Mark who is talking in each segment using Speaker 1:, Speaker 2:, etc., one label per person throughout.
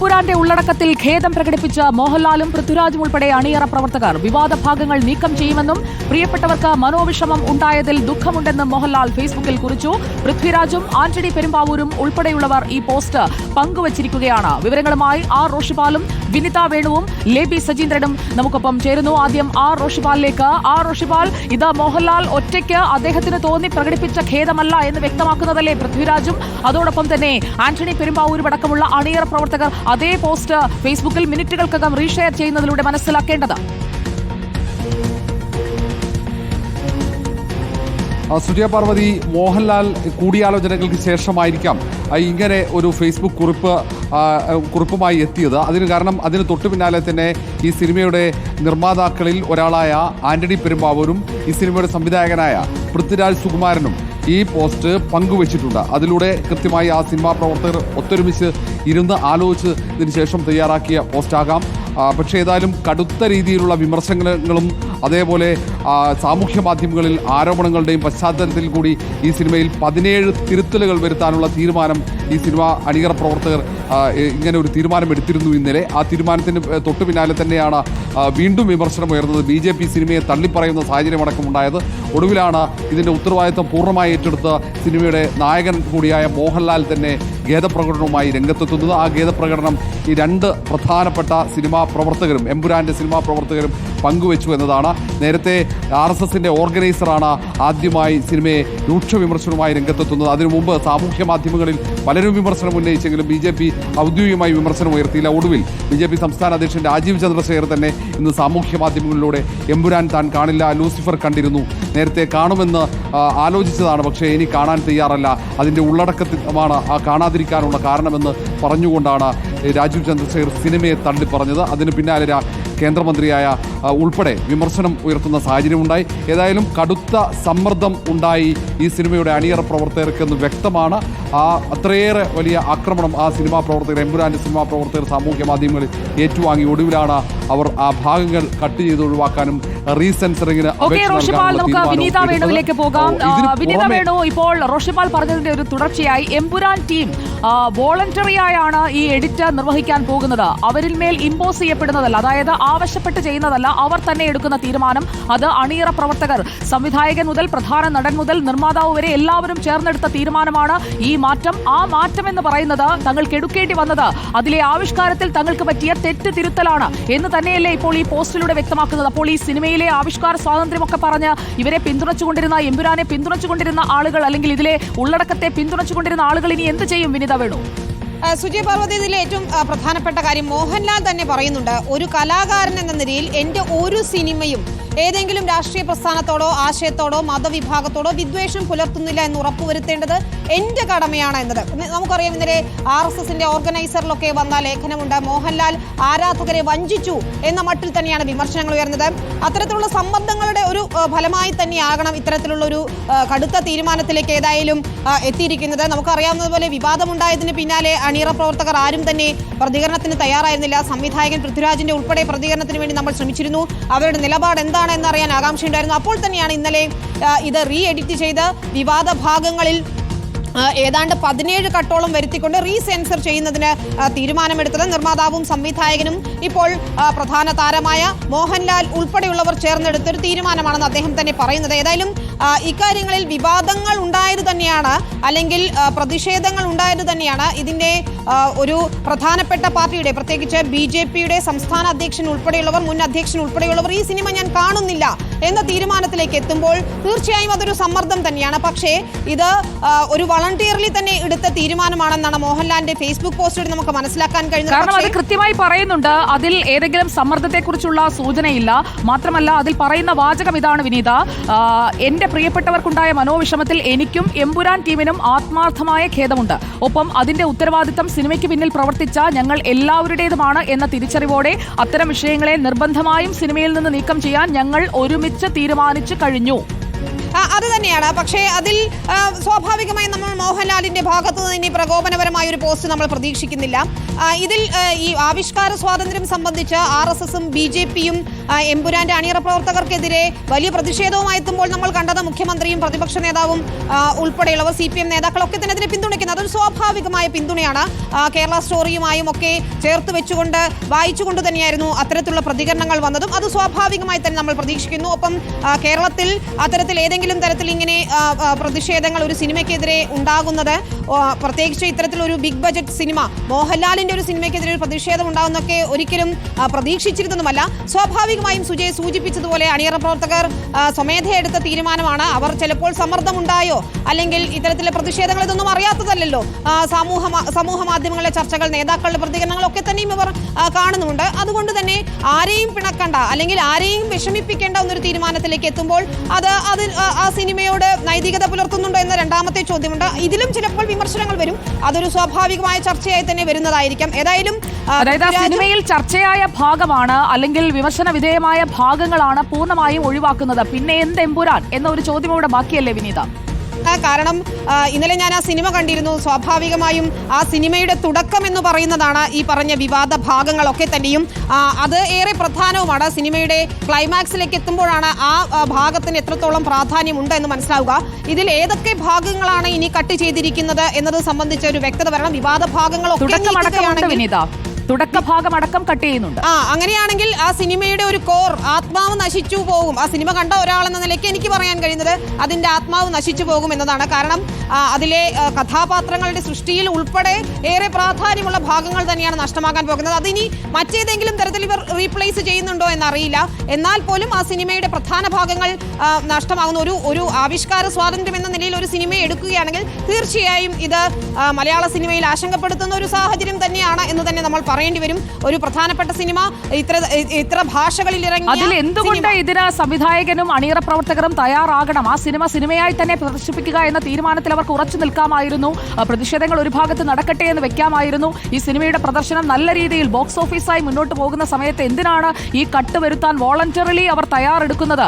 Speaker 1: എമ്പുരാന്റെ ഉള്ളടക്കത്തിൽ ഖേദം പ്രകടിപ്പിച്ച മോഹൻലാലും പൃഥ്വിരാജും ഉൾപ്പെടെ അണിയറ പ്രവർത്തകർ വിവാദ ഭാഗങ്ങൾ നീക്കം ചെയ്യുമെന്നും പ്രിയപ്പെട്ടവർക്ക് മനോവിഷമം ഉണ്ടായതിൽ ദുഃഖമുണ്ടെന്നും മോഹൻലാൽ ഫേസ്ബുക്കിൽ കുറിച്ചു. പൃഥ്വിരാജും ആന്റണി പെരുമ്പാവൂരും ഉൾപ്പെടെയുള്ളവർ ഈ പോസ്റ്റ് പങ്കുവച്ചിരിക്കുകയാണ്. വിവരങ്ങളുമായി ആർ റോഷിപാലും വിനിത വേണുവും ലേബി സജീന്ദ്രനും നമുക്കൊപ്പം ചേരുന്നു. ആദ്യം ആർ റോഷിപാലിലേക്ക് ആർ റോഷിപാൽ ഇത് മോഹൻലാൽ ഒറ്റയ്ക്ക് അദ്ദേഹത്തിന് തോന്നി പ്രകടിപ്പിച്ച ഖേദമല്ല എന്ന് വ്യക്തമാക്കുന്നതല്ലേ പൃഥ്വിരാജും? അതോടൊപ്പം തന്നെ ആന്റണി പെരുമ്പാവൂരും അടക്കമുള്ള അണിയറ പ്രവർത്തകർ അതേ പോസ്റ്റ് ഫേസ്ബുക്കിൽ മിനിറ്റുകൾക്കകം റീഷെയർ ചെയ്യുന്നതിലൂടെ മനസ്സിലാക്കേണ്ടത്.
Speaker 2: സുജയ പാർവതി മോഹൻലാൽ കൂടിയാലോചനകൾക്ക് ശേഷമായിരിക്കാം. ഇങ്ങനെ ഒരു ഫേസ്ബുക്ക് കുറിപ്പ് കുറിപ്പുമായി എത്തിയത്. അതിന് കാരണം അതിന് തൊട്ടു പിന്നാലെ തന്നെ ഈ സിനിമയുടെ നിർമ്മാതാക്കളിൽ ഒരാളായ ആന്റണി പെരുമ്പാവൂരും ഈ സിനിമയുടെ സംവിധായകനായ പൃഥ്വിരാജ് സുകുമാരനും ഈ പോസ്റ്റ് പങ്കുവച്ചിട്ടുണ്ട്. അതിലൂടെ കൃത്യമായി ആ സിനിമാ പ്രവർത്തകർ ഒത്തൊരുമിച്ച് ഇരുന്ന് ആലോചിച്ചതിന് ശേഷം തയ്യാറാക്കിയ പോസ്റ്റാകാം. പക്ഷേ ഏതായാലും കടുത്ത രീതിയിലുള്ള വിമർശനങ്ങളും അതേപോലെ സാമൂഹ്യ മാധ്യമങ്ങളിൽ ആരോപണങ്ങളുടെയും പശ്ചാത്തലത്തിൽ കൂടി ഈ സിനിമയിൽ പതിനേഴ് തിരുത്തലുകൾ വരുത്താനുള്ള തീരുമാനം ഈ സിനിമ അണിയറ പ്രവർത്തകർ ഇങ്ങനെ ഒരു തീരുമാനം എടുത്തിരുന്നു ഇന്നലെ. ആ തീരുമാനത്തിന് തൊട്ടു പിന്നാലെ തന്നെയാണ് വീണ്ടും വിമർശനം ഉയർന്നത്. ബി ജെ പി സിനിമയെ തള്ളിപ്പറയുന്ന സാഹചര്യമടക്കം ഉണ്ടായത്. ഒടുവിലാണ് ഇതിന്റെ ഉത്തരവാദിത്തം പൂർണമായി ഏറ്റെടുത്ത സിനിമയുടെ നായകൻ കൂടിയായ മോഹൻലാൽ തന്നെ ഖേദപ്രകടനവുമായി രംഗത്തെത്തുന്നത്. ആ ഖേദപ്രകടനം ഈ രണ്ട് പ്രധാനപ്പെട്ട സിനിമാ പ്രവർത്തകരും എമ്പുരാന്റെ സിനിമാ പ്രവർത്തകരും പങ്കുവച്ചു എന്നതാണ്. നേരത്തെ ആർ എസ് എസിന്റെ ഓർഗനൈസറാണ് ആദ്യമായി സിനിമയെ രൂക്ഷ വിമർശനവുമായി രംഗത്തെത്തുന്നത്. അതിനു മുമ്പ് സാമൂഹ്യ മാധ്യമങ്ങളിൽ പലരും വിമർശനം ഉന്നയിച്ചെങ്കിലും ബി ജെ പി ഔദ്യോഗികമായി വിമർശനം ഉയർത്തിയില്ല. ഒടുവിൽ ബി ജെ പി സംസ്ഥാന അധ്യക്ഷൻ രാജീവ് ചന്ദ്രശേഖർ തന്നെ ഇന്ന് സാമൂഹ്യ മാധ്യമങ്ങളിലൂടെ എമ്പുരാൻ താൻ കാണില്ല ലൂസിഫർ കണ്ടിരുന്നു. നേരത്തെ കാണുമെന്ന് ആലോചിച്ചതാണ്. പക്ഷേ ഇനി കാണാൻ തയ്യാറല്ല. അതിന്റെ ഉള്ളടക്കമാണ് ആ കാണാതിരിക്കാനുള്ള കാരണമെന്ന് പറഞ്ഞുകൊണ്ടാണ് രാജീവ് ചന്ദ്രശേഖർ സിനിമയെ തള്ളിപ്പറഞ്ഞത് അതിന് പിന്നാലെ കേന്ദ്രമന്ത്രിയായ ഉൾപ്പെടെ വിമർശനം ഉയർത്തുന്ന സാഹചര്യമുണ്ടായി. ഏതായാലും കടുത്ത സമ്മർദ്ദം ഉണ്ടായി ഈ സിനിമയുടെ അണിയറ പ്രവർത്തകർക്കെന്ന് വ്യക്തമാണ്. ആ അത്രയേറെ വലിയ ആക്രമണം ആ സിനിമാ പ്രവർത്തകർ എമ്പുരാന്റെ സിനിമാ പ്രവർത്തകർ സാമൂഹ്യ മാധ്യമങ്ങളിൽ ഏറ്റുവാങ്ങി ഒടുവിലാണ് അവർ ആ ഭാഗങ്ങൾ കട്ട് ചെയ്ത് ഒഴിവാക്കാനും
Speaker 1: റോഷിപാൽ നമുക്ക് വിനീത വേണുവിലേക്ക് പോകാം. വിനീത വേണു ഇപ്പോൾ റോഷിപാൽ പറഞ്ഞതിന്റെ ഒരു തുടർച്ചയായി. എംപുരാൻ ടീം വോളണ്ടറി ആയാണ് ഈ എഡിറ്റ് നിർവഹിക്കാൻ പോകുന്നത്. അവരിൽ മേൽ ഇമ്പോസ് ചെയ്യപ്പെടുന്നതല്ല അതായത് ആവശ്യപ്പെട്ട് ചെയ്യുന്നതല്ല അവർ തന്നെ എടുക്കുന്ന തീരുമാനം. അത് അണിയറ പ്രവർത്തകർ സംവിധായകൻ മുതൽ പ്രധാന നടൻ മുതൽ നിർമ്മാതാവ് വരെ എല്ലാവരും ചേർന്നെടുത്ത തീരുമാനമാണ് ഈ മാറ്റം. ആ മാറ്റം എന്ന് പറയുന്നത് തങ്ങൾക്ക് എടുക്കേണ്ടി വന്നത് അതിലെ ആവിഷ്കാരത്തിൽ തങ്ങൾക്ക് പറ്റിയ തെറ്റ് തിരുത്തലാണ് എന്ന് തന്നെയല്ലേ ഇപ്പോൾ ഈ പോസ്റ്റിലൂടെ വ്യക്തമാക്കുന്നത്. അപ്പോൾ ഈ സിനിമയിലെ ആവിഷ്കാര സ്വാതന്ത്ര്യമൊക്കെ പറഞ്ഞ് ഇവരെ പിന്തുണച്ചുകൊണ്ടിരുന്ന എമ്പുരാനെ പിന്തുണച്ചുകൊണ്ടിരുന്ന ആളുകൾ അല്ലെങ്കിൽ ഇതിലെ ഉള്ളടക്കത്തെ പിന്തുണച്ചുകൊണ്ടിരുന്ന ആളുകൾ ഇനി എന്ത് ചെയ്യും വിനിത വേണു?
Speaker 3: സുജയ് പാർവതി ഇതിലെ ഏറ്റവും പ്രധാനപ്പെട്ട കാര്യം മോഹൻലാൽ തന്നെ പറയുന്നുണ്ട്. ഒരു കലാകാരൻ എന്ന നിലയിൽ എന്റെ ഒരു സിനിമയും ഏതെങ്കിലും രാഷ്ട്രീയ പ്രസ്ഥാനത്തോടോ ആശയത്തോടോ മതവിഭാഗത്തോടോ വിദ്വേഷം പുലർത്തുന്നില്ല എന്ന് ഉറപ്പുവരുത്തേണ്ടത് എന്റെ കടമയാണ് എന്നത്. നമുക്കറിയാം ഇന്നലെ ആർ എസ് എസിന്റെ ഓർഗനൈസറിലൊക്കെ വന്ന ലേഖനമുണ്ട് മോഹൻലാൽ ആരാധകരെ വഞ്ചിച്ചു എന്ന മട്ടിൽ തന്നെയാണ് വിമർശനങ്ങൾ ഉയർന്നത്. അത്തരത്തിലുള്ള സമ്മർദ്ദങ്ങളുടെ ഒരു ഫലമായി തന്നെയാകണം ഇത്തരത്തിലുള്ള ഒരു കടുത്ത തീരുമാനത്തിലേക്ക് ഏതായാലും എത്തിയിരിക്കുന്നത്. നമുക്കറിയാവുന്നതുപോലെ വിവാദമുണ്ടായതിന് പിന്നാലെ അണിയറ പ്രവർത്തകർ ആരും തന്നെ പ്രതികരണത്തിന് തയ്യാറായിരുന്നില്ല. സംവിധായകൻ പൃഥ്വിരാജിന്റെ ഉൾപ്പെടെ പ്രതികരണത്തിന് വേണ്ടി നമ്മൾ ശ്രമിച്ചിരുന്നു. അവരുടെ നിലപാട് എന്താണ് എന്നറിയാൻ ആകാംക്ഷയുണ്ടായിരുന്നു. അപ്പോൾ തന്നെയാണ് ഇന്നലെ ഇത് റീ എഡിറ്റ് ചെയ്ത് വിവാദ ഭാഗങ്ങളിൽ ഏതാണ്ട് പതിനേഴ് കട്ടോളം വരുത്തിക്കൊണ്ട് റീസെൻസർ ചെയ്യുന്നതിന് തീരുമാനമെടുത്തത് നിർമ്മാതാവും സംവിധായകനും ഇപ്പോൾ പ്രധാന താരമായ മോഹൻലാൽ ഉൾപ്പെടെയുള്ളവർ ചേർന്നെടുത്തൊരു തീരുമാനമാണെന്ന് അദ്ദേഹം തന്നെ പറയുന്നത്. ഏതായാലും ഇക്കാര്യങ്ങളിൽ വിവാദങ്ങൾ ഉണ്ടായത് തന്നെയാണ് അല്ലെങ്കിൽ പ്രതിഷേധങ്ങൾ ഉണ്ടായത് തന്നെയാണ് ഇതിന്റെ ഒരു പ്രധാനപ്പെട്ട പാർട്ടിയുടെ പ്രത്യേകിച്ച് ബി ജെ പിയുടെ സംസ്ഥാന അധ്യക്ഷൻ ഉൾപ്പെടെയുള്ളവർ മുൻ അധ്യക്ഷൻ ഉൾപ്പെടെയുള്ളവർ ഈ സിനിമ ഞാൻ കാണുന്നില്ല എന്ന തീരുമാനത്തിലേക്ക് എത്തുമ്പോൾ തീർച്ചയായും അതൊരു സമ്മർദ്ദം തന്നെയാണ്. പക്ഷേ ഇത് ഒരു വളണ്ടിയർലി തന്നെ എടുത്ത തീരുമാനമാണെന്നാണ് മോഹൻലാലിന്റെ ഫേസ്ബുക്ക് പോസ്റ്റിൽ നമുക്ക് മനസ്സിലാക്കാൻ കഴിഞ്ഞത്
Speaker 1: കാരണം അത് കൃത്യമായി പറയുന്നുണ്ട് അതിൽ ഏതെങ്കിലും സമ്മർദ്ദത്തെക്കുറിച്ചുള്ള സൂചനയില്ല. മാത്രമല്ല അതിൽ പറയുന്ന വാചകം ഇതാണ് വിനീത. എന്റെ പ്രിയപ്പെട്ടവർക്കുണ്ടായ മനോവിഷമത്തിൽ എനിക്കും എമ്പുരാൻ ടീമിനും ആത്മാർത്ഥമായ ഖേദമുണ്ട്. ഒപ്പം അതിന്റെ ഉത്തരവാദിത്തം സിനിമയ്ക്ക് പിന്നിൽ പ്രവർത്തിച്ച ഞങ്ങൾ എല്ലാവരുടേതുമാണ് എന്ന തിരിച്ചറിവോടെ അത്തരം വിഷയങ്ങളെ നിർബന്ധമായും സിനിമയിൽ നിന്ന് നീക്കം ചെയ്യാൻ ഞങ്ങൾ ഒരുമിച്ച് തീരുമാനിച്ചു കഴിഞ്ഞു.
Speaker 3: അത് തന്നെയാണ്. പക്ഷേ അതിൽ സ്വാഭാവികമായി നമ്മൾ മോഹൻലാലിന്റെ ഭാഗത്തു നിന്ന് ഇനി പ്രകോപനപരമായ ഒരു പോസ്റ്റ് നമ്മൾ പ്രതീക്ഷിക്കുന്നില്ല. ഇതിൽ ഈ ആവിഷ്കാര സ്വാതന്ത്ര്യം സംബന്ധിച്ച് ആർ എസ് എസും ബി ജെ പിയും എമ്പുരാന്റെ അണിയറ പ്രവർത്തകർക്കെതിരെ വലിയ പ്രതിഷേധവുമായി എത്തുമ്പോൾ നമ്മൾ കണ്ടത് മുഖ്യമന്ത്രിയും പ്രതിപക്ഷ നേതാവും ഉൾപ്പെടെയുള്ളവർ സി പി എം നേതാക്കളൊക്കെ തന്നെ അതിനെ പിന്തുണയ്ക്കുന്നത്. അതൊരു സ്വാഭാവികമായ പിന്തുണയാണ്. കേരള സ്റ്റോറിയുമായും ഒക്കെ ചേർത്ത് വെച്ചുകൊണ്ട് വായിച്ചുകൊണ്ട് തന്നെയായിരുന്നു അത്തരത്തിലുള്ള പ്രതികരണങ്ങൾ വന്നതും. അത് സ്വാഭാവികമായി തന്നെ നമ്മൾ പ്രതീക്ഷിക്കുന്നു. ഒപ്പം കേരളത്തിൽ അത്തരത്തിൽ ഏതെങ്കിലും തരത്തിൽ ഇങ്ങനെ പ്രതിഷേധങ്ങൾ ഒരു സിനിമയ്ക്കെതിരെ ഉണ്ടാകുന്നത് പ്രത്യേകിച്ച് ഇത്തരത്തിലൊരു ബിഗ് ബജറ്റ് സിനിമ മോഹൻലാലിന്റെ ഒരു സിനിമയ്ക്കെതിരെ ഒരു പ്രതിഷേധം ഉണ്ടാവുന്നൊക്കെ ഒരിക്കലും പ്രതീക്ഷിച്ചിരുന്നതുമല്ല. സ്വാഭാവികമായും സുജയ് സൂചിപ്പിച്ചതുപോലെ അണിയറ പ്രവർത്തകർ സ്വമേധയെടുത്ത തീരുമാനമാണ്. അവർ ചിലപ്പോൾ സമ്മർദ്ദമുണ്ടായോ? അല്ലെങ്കിൽ ഇത്തരത്തിലെ പ്രതിഷേധങ്ങൾ ഇതൊന്നും അറിയാത്തതല്ലല്ലോ? സമൂഹ സമൂഹ മാധ്യമങ്ങളിലെ ചർച്ചകൾ നേതാക്കളുടെ പ്രതികരണങ്ങളൊക്കെ തന്നെയും ഇവർ കാണുന്നുണ്ട് അതുകൊണ്ട് തന്നെ ആരെയും പിണക്കണ്ട അല്ലെങ്കിൽ ആരെയും വിഷമിപ്പിക്കേണ്ട എന്നൊരു തീരുമാനത്തിലേക്ക് എത്തുമ്പോൾ അത് അത് ആ- ആ സിനിമയോട് നൈതികത പുലർത്തുന്നുണ്ടോ എന്ന രണ്ടാമത്തെ ചോദ്യമുണ്ട്. ഇതിലും ചിലപ്പോൾ വിമർശനങ്ങൾ വരും. അതൊരു സ്വാഭാവികമായ ചർച്ചയായി തന്നെ വരുന്നതായിരിക്കും. ഏതായാലും
Speaker 1: അതായത് ആ സിനിമയിൽ ചർച്ചയായ ഭാഗമാണ് അല്ലെങ്കിൽ വിമർശന വിധേയമായ ഭാഗങ്ങളാണ് പൂർണമായും ഒഴിവാക്കുന്നത്. പിന്നെ എന്ത് എമ്പുരാൻ എന്ന ഒരു ചോദ്യം ഇവിടെ ബാക്കിയല്ലേ വിനീത?
Speaker 3: ആ, കാരണം ഇന്നലെ ഞാൻ ആ സിനിമ കണ്ടിരുന്നു. സ്വാഭാവികമായും ആ സിനിമയുടെ തുടക്കം എന്ന് പറയുന്നതാണ് ഈ പറഞ്ഞ വിവാദ ഭാഗങ്ങളൊക്കെ തന്നെയും. അത് ഏറെ പ്രധാനവുമാണ്. സിനിമയുടെ ക്ലൈമാക്സിലേക്ക് എത്തുമ്പോഴാണ് ആ ആ, ഭാഗത്തിന് എത്രത്തോളം പ്രാധാന്യമുണ്ട് എന്ന് മനസ്സിലാവുക. ഇതിൽ ഏതൊക്കെ ഭാഗങ്ങളാണ് ഇനി കട്ട് ചെയ്തിരിക്കുന്നത് എന്നത് സംബന്ധിച്ച ഒരു വ്യക്തത വരണം. വിവാദ ഭാഗങ്ങളൊക്കെ
Speaker 1: തുടക്കമടക്കമുണ്ട്
Speaker 3: നീക്കുകയാണെങ്കിൽ-
Speaker 1: വിനീത തുടക്ക ഭാഗം അടക്കം കട്ട് ചെയ്യുന്നുണ്ട്.
Speaker 3: ആ അങ്ങനെയാണെങ്കിൽ ആ സിനിമയുടെ ഒരു കോർ ആത്മാവ് നശിച്ചു പോകും. ആ സിനിമ കണ്ട ഒരാളെന്ന നിലയ്ക്ക് എനിക്ക് പറയാൻ കഴിയുന്നത് അതിന്റെ ആത്മാവ് നശിച്ചു പോകും എന്നതാണ്. കാരണം അതിലെ കഥാപാത്രങ്ങളുടെ സൃഷ്ടിയിൽ ഉൾപ്പെടെ ഏറെ പ്രാധാന്യമുള്ള ഭാഗങ്ങൾ തന്നെയാണ് നഷ്ടമാകാൻ പോകുന്നത്. അതിനി മറ്റേതെങ്കിലും തരത്തിൽ ഇവർ റീപ്ലേസ് ചെയ്യുന്നുണ്ടോ എന്നറിയില്ല. എന്നാൽ പോലും ആ സിനിമയുടെ പ്രധാന ഭാഗങ്ങൾ നഷ്ടമാകുന്ന ഒരു ഒരു ആവിഷ്കാര സ്വാതന്ത്ര്യം എന്ന നിലയിൽ ഒരു സിനിമ എടുക്കുകയാണെങ്കിൽ തീർച്ചയായും ഇത് മലയാള സിനിമയിൽ ആശങ്കപ്പെടുത്തുന്ന ഒരു സാഹചര്യം തന്നെയാണ് എന്ന് തന്നെ നമ്മൾ പറയേണ്ടി വരും. ഒരു പ്രധാനപ്പെട്ട സിനിമ ഇത്ര ഇത്ര ഭാഷകളിൽ ഇറങ്ങി
Speaker 1: അതിൽ എന്തുകൊണ്ട് ഇതിന് സംവിധായകനും അണിയറ പ്രവർത്തകരും തയ്യാറാകണം? ആ സിനിമ സിനിമയായി തന്നെ പ്രദർശിപ്പിക്കുക എന്ന തീരുമാനത്തിൽ അവർക്ക് ഉറച്ചു നിൽക്കാമായിരുന്നു. പ്രതിഷേധങ്ങൾ ഒരു ഭാഗത്ത് നടക്കട്ടെ എന്ന് വെക്കാമായിരുന്നു. ഈ സിനിമയുടെ പ്രദർശനം നല്ല രീതിയിൽ ബോക്സ് ഓഫീസായി മുന്നോട്ട് പോകുന്ന സമയത്ത് എന്തിനാണ് ഈ കട്ട് വരുത്താൻ വോളണ്ടറിലി അവർ തയ്യാറെടുക്കുന്നത്?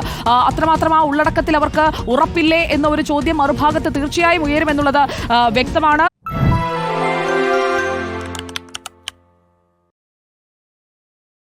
Speaker 1: അത്രമാത്രം ആ ഉള്ളടക്കത്തിൽ അവർക്ക് ഉറപ്പില്ലേ എന്ന ഒരു ചോദ്യം മറുഭാഗത്ത് തീർച്ചയായും ഉയരുമെന്നുള്ളത് വ്യക്തമാണ്.